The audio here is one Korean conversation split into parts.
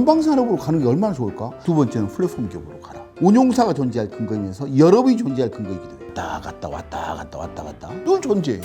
전방산업으로 가는 게 얼마나 좋을까? 두 번째는 플랫폼 기업으로 가라. 운용사가 존재할 근거이면서 여러분이 존재할 근거이기도 해. 왔다 갔다 왔다 갔다 왔다 갔다 늘 존재해.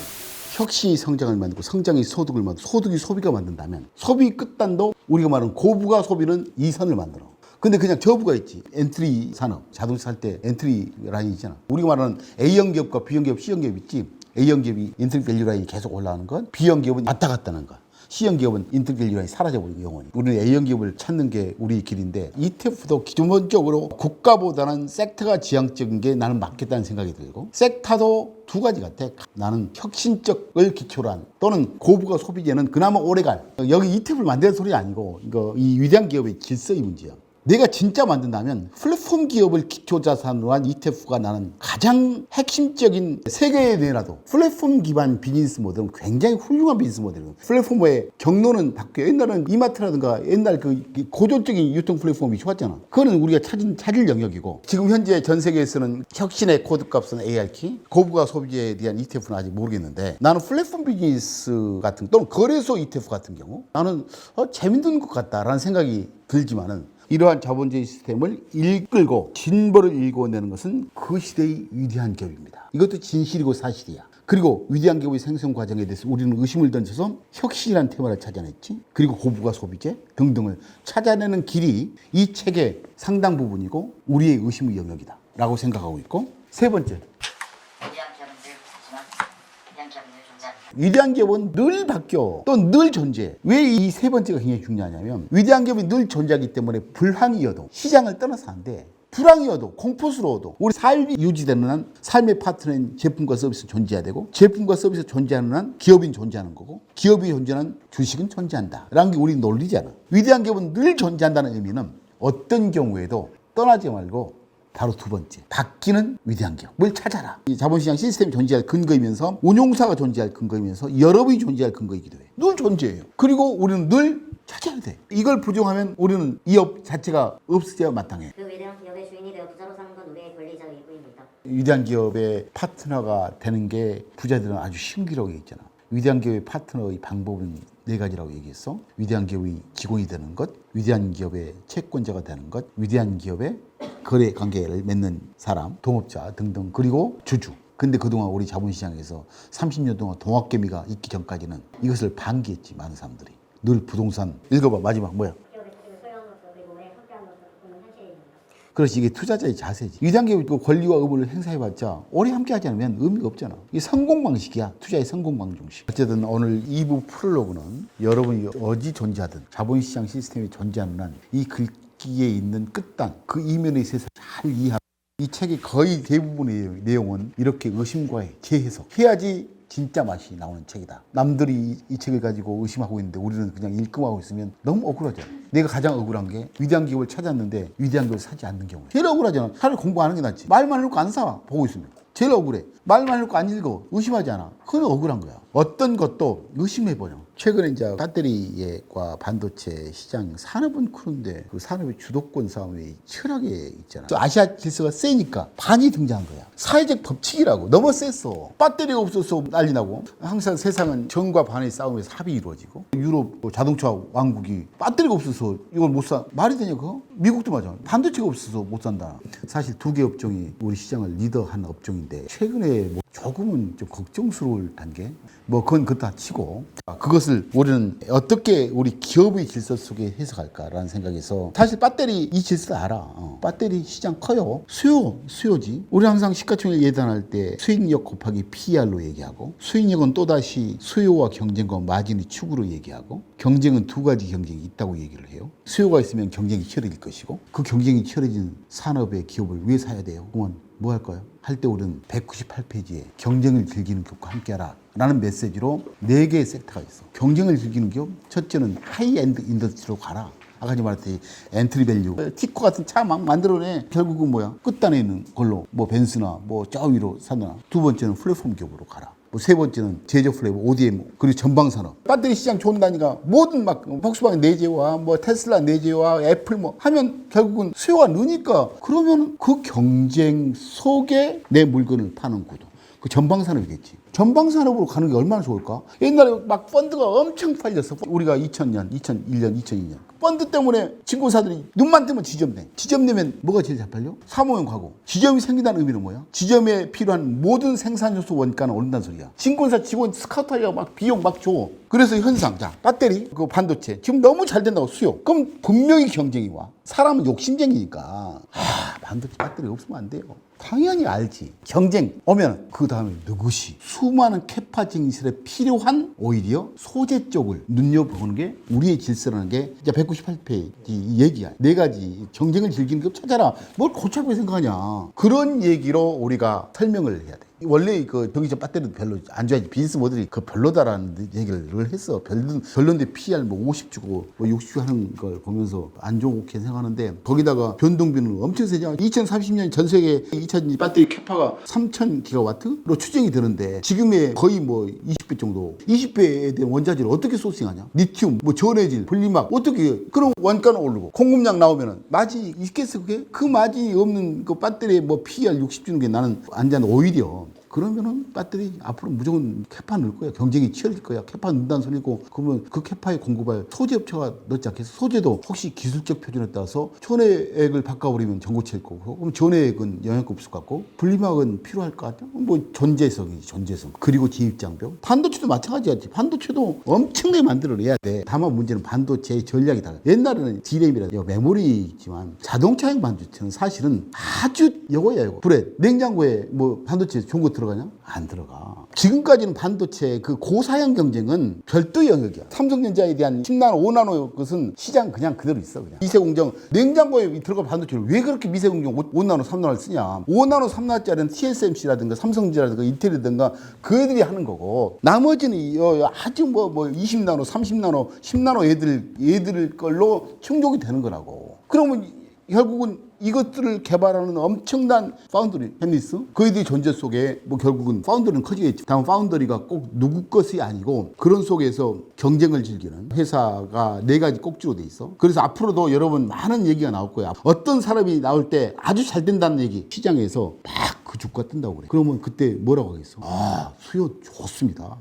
혁신이 성장을 만들고 성장이 소득을 만들고 소득이 소비가 만든다면 소비 끝단도 우리가 말하는 고부가 소비는 이 선을 만들어. 근데 그냥 저부가 있지. 엔트리 산업, 자동차 살 때 엔트리 라인이 있잖아. 우리가 말하는 A형 기업과 B형 기업, C형 기업 있지. A형 기업이 엔트리 밸류 라인이 계속 올라가는 건 B형 기업은 왔다 갔다 하는 거야. C형 기업은 인터밸류 라인이 사라져버리고 영원히. 우리는 A형 기업을 찾는 게 우리의 길인데 ETF도 기본적으로 국가보다는 섹터가 지향적인 게 나는 맞겠다는 생각이 들고 섹터도 두 가지 같아. 나는 혁신적을 기초로 한 또는 고부가 소비재는 그나마 오래갈. 여기 ETF를 만드는 소리 아니고 이거 이 위대한 기업의 질서의 문제야. 내가 진짜 만든다면 플랫폼 기업을 기초자산으로 한 ETF가 나는 가장 핵심적인 세계에 내놔도 플랫폼 기반 비즈니스 모델은 굉장히 훌륭한 비즈니스 모델이에요. 플랫폼의 경로는 바뀌어요. 옛날은 이마트라든가 옛날 그 고전적인 유통 플랫폼이 좋았잖아. 그거는 우리가 찾은, 찾을 영역이고 지금 현재 전 세계에서는 혁신의 코드값은 AR키, 고부가 소비재에 대한 ETF는 아직 모르겠는데 나는 플랫폼 비즈니스 같은 또는 거래소 ETF 같은 경우 나는 어, 재밌는 것 같다라는 생각이 들지만은 이러한 자본주의 시스템을 이끌고 진보를 일궈내는 것은 그 시대의 위대한 기업입니다. 이것도 진실이고 사실이야. 그리고 위대한 기업의 생성 과정에 대해서 우리는 의심을 던져서 혁신이라는 테마를 찾아냈지. 그리고 고부가 소비재 등등을 찾아내는 길이 이 책의 상당 부분이고 우리의 의심의 영역이다. 라고 생각하고 있고 세 번째 위대한 기업은 늘 하지만 위대한 기업은 늘 바뀌어. 또 늘 존재. 왜이 세 번째가 굉장히 중요하냐면 위대한 기업이 늘 존재하기 때문에 불황이어도 시장을 떠나서 안돼. 불황이어도 공포스러워도 우리 삶이 유지되는 한 삶의 파트너인 제품과 서비스 존재해야 되고 제품과 서비스 존재하는 한 기업인 존재하는 거고 기업이 존재하는 한 주식은 존재한다. 라는 게 우리 논리잖아. 위대한 기업은 늘 존재한다는 의미는 어떤 경우에도 떠나지 말고 바로 두 번째. 바뀌는 위대한 기업을 찾아라. 이 자본시장 시스템이 존재할 근거이면서 운용사가 존재할 근거이면서 여러분이 존재할 근거이기도 해요 늘 존재해요. 그리고 우리는 늘 찾아야 돼. 이걸 부정하면 우리는 이 업 자체가 없어져야 마땅해. 그 위대한 기업의 주인이 되어 부자로 사는 건 우리의 권리자의 일부입니다. 위대한 기업의 파트너가 되는 게 부자들은 아주 쉬운 기라고 얘기했잖아. 위대한 기업의 파트너의 방법은 네 가지라고 얘기했어. 위대한 기업의 직원이 되는 것, 위대한 기업의 채권자가 되는 것, 위대한 기업의 거래 관계를 맺는 사람, 동업자 등등 그리고 주주. 근데 그동안 우리 자본시장에서 30년 동안 동학개미가 있기 전까지는 이것을 반기했지 많은 사람들이. 늘 부동산 읽어봐 마지막 뭐야? 그렇지 이게 투자자의 자세지. 위대한 기업이 그 권리와 의무를 행사해봤자 오래 함께하지 않으면 의미가 없잖아. 이게 성공 방식이야. 투자의 성공 방정식. 어쨌든 오늘 2부 프롤로그는 여러분이 어디 존재하든 자본시장 시스템이 존재하는 한 이 글 귀에 있는 끝단 그 이면의 세상 잘 이해하고 이 책의 거의 대부분의 내용은 이렇게 의심과 재해석 해야지 진짜 맛이 나오는 책이다. 남들이 이, 이 책을 가지고 의심하고 있는데 우리는 그냥 일금하고 있으면 너무 억울하잖아. 내가 가장 억울한 게 위대한 기업을 찾았는데 위대한 기업을 사지 않는 경우야. 제일 억울하잖아. 차라리 공부하는 게 낫지. 말만 해놓고 안 사. 보고 있으면. 제일 억울해. 말만 해놓고 안 읽어. 의심하지 않아. 그건 억울한 거야. 어떤 것도 의심해버려. 최근에 이제 배터리과 반도체 시장 산업은 크는데 그 산업의 주도권 싸움이 철학에 있잖아. 또 아시아 질서가 세니까 반이 등장한 거야. 사회적 법칙이라고 너무 셌어. 배터리가 없어서 난리 나고 항상 세상은 정과 반의 싸움에서 합이 이루어지고 유럽 뭐 자동차 왕국이 배터리가 없어서 이걸 못 사. 말이 되냐 그거? 미국도 마찬 반도체가 없어서 못 산다. 사실 두 개 업종이 우리 시장을 리더한 업종인데 최근에 뭐 조금은 좀 걱정스러울 단계. 뭐 그건 그다 치고 아, 그것을 우리는 어떻게 우리 기업의 질서 속에 해석할까라는 생각에서 사실 배터리 이 질서 알아. 어. 배터리 시장 커요. 수요 수요지. 우리 항상 시가총액 예단할 때 수익력 곱하기 PER로 얘기하고 수익력은 또 다시 수요와 경쟁과 마진의 축으로 얘기하고 경쟁은 두 가지 경쟁이 있다고 얘기를 해요. 수요가 있으면 경쟁이 치열해질 것이고 그 경쟁이 치열해진 산업의 기업을 왜 사야 돼요? 그러면 뭐 할까요? 할 때 우리는 198페이지에 경쟁을 즐기는 기업과 함께하라 라는 메시지로 네 개의 섹터가 있어. 경쟁을 즐기는 기업, 첫째는 하이엔드 인더스트리로 가라. 아까 전 말했듯이 엔트리 밸류 티코 같은 차 막 만들어내 결국은 뭐야 끝단에 있는 걸로 뭐 벤츠나 뭐 저 위로 사나 두 번째는 플랫폼 기업으로 가라 뭐 세 번째는 제조 플레이버 ODM 그리고 전방 산업. 배터리 시장 좋은다니까 모든 막 폭스바겐 내재와 뭐 테슬라 내재와 애플 뭐 하면 결국은 수요가 느니까 그러면 그 경쟁 속에 내 물건을 파는 구도. 그 전방 산업이겠지 전방산업으로 가는 게 얼마나 좋을까? 옛날에 막 펀드가 엄청 팔렸어. 우리가 2000년, 2001년, 2002년. 펀드 때문에 증권사들이 눈만 뜨면 지점내. 지점내면 뭐가 제일 잘 팔려? 사모형 가구. 지점이 생긴다는 의미는 뭐야? 지점에 필요한 모든 생산 요소 원가는 오른다는 소리야. 증권사 직원 스카우터가 막 비용 막 줘. 그래서 현상, 자, 배터리, 그 반도체. 지금 너무 잘 된다고 수요. 그럼 분명히 경쟁이 와. 사람은 욕심쟁이니까. 아, 반도체 배터리 없으면 안 돼요. 당연히 알지. 경쟁 오면 그 다음에 누구시 수많은 캐파 진실에 필요한 오히려 소재 쪽을 눈여보는 게 우리의 질서라는 게 이제 198페이지 얘기야. 네 가지 경쟁을 즐기는 거 찾아라. 뭘 고차고 생각하냐. 그런 얘기로 우리가 설명을 해야 돼. 원래 그 전기차 배터리도 별로 안 좋아하지 비즈니스 모델이 그 별로다라는 얘기를 했어. 별로 별론데 PR 뭐 50 주고 뭐 60 주고 하는 걸 보면서 안 좋게 생각하는데 거기다가 변동비는 엄청 세죠. 2030년 전 세계 2000 배터리 캐파가 3,000 기가와트로 추정이 되는데 지금의 거의 뭐 20배 정도. 20배에 대한 원자재를 어떻게 소싱하냐? 리튬, 뭐 전해질, 분리막 어떻게 그럼 원가는 오르고 공급량 나오면은 마진이 있겠어 그게? 그 마진이 없는 그 배터리에 뭐 PR 60 주는 게 나는 안전 오히려 감사합니다. 그러면은 배터리 앞으로 무조건 캐파 넣을 거야. 경쟁이 치열해질 거야. 캐파 넣는다는 소리고 그러면 그 캐파에 공급할 소재 업체가 넣지 않겠어? 소재도 혹시 기술적 표준에 따라서 전해액을 바꿔버리면 전고체일 거고 그럼 전해액은 영향가 없을 것 같고 분리막은 필요할 것 같아. 뭐 전재성이지 전재성. 그리고 진입장벽. 반도체도 마찬가지야. 반도체도 엄청나게 만들어내야 돼. 다만 문제는 반도체의 전략이다. 옛날에는 디램이라 메모리지만 자동차용 반도체는 사실은 아주 요거야 요거. 불에 냉장고에 뭐 반도체 좋은 거 들어 가냐? 안 들어가. 지금까지는 반도체 그 고사양 경쟁은 별도 영역이야. 삼성전자에 대한 10나노, 5나노 것은 시장 그냥 그대로 있어 그냥. 미세 공정 냉장고에 들어가 반도체를 왜 그렇게 미세 공정 5 나노, 3나노를 쓰냐? 5나노, 3나노짜리는 TSMC라든가 삼성전자라든가 인텔이라든가 그 애들이 하는 거고 나머지는 이- 어, 아주 뭐뭐 20나노, 30나노, 10나노 애들 애들 걸로 충족이 되는 거라고. 그러면 결국은 이것들을 개발하는 엄청난 파운드리 햄리스? 그이들이 존재 속에 뭐 결국은 파운드리는 커지겠지. 다만 파운드리가 꼭 누구 것이 아니고 그런 속에서 경쟁을 즐기는 회사가 네 가지 꼭지로 돼 있어. 그래서 앞으로도 여러분 많은 얘기가 나올 거야. 어떤 사람이 나올 때 아주 잘 된다는 얘기 시장에서 막 그 주가 뜬다고 그래. 그러면 그때 뭐라고 하겠어? 아 수요 좋습니다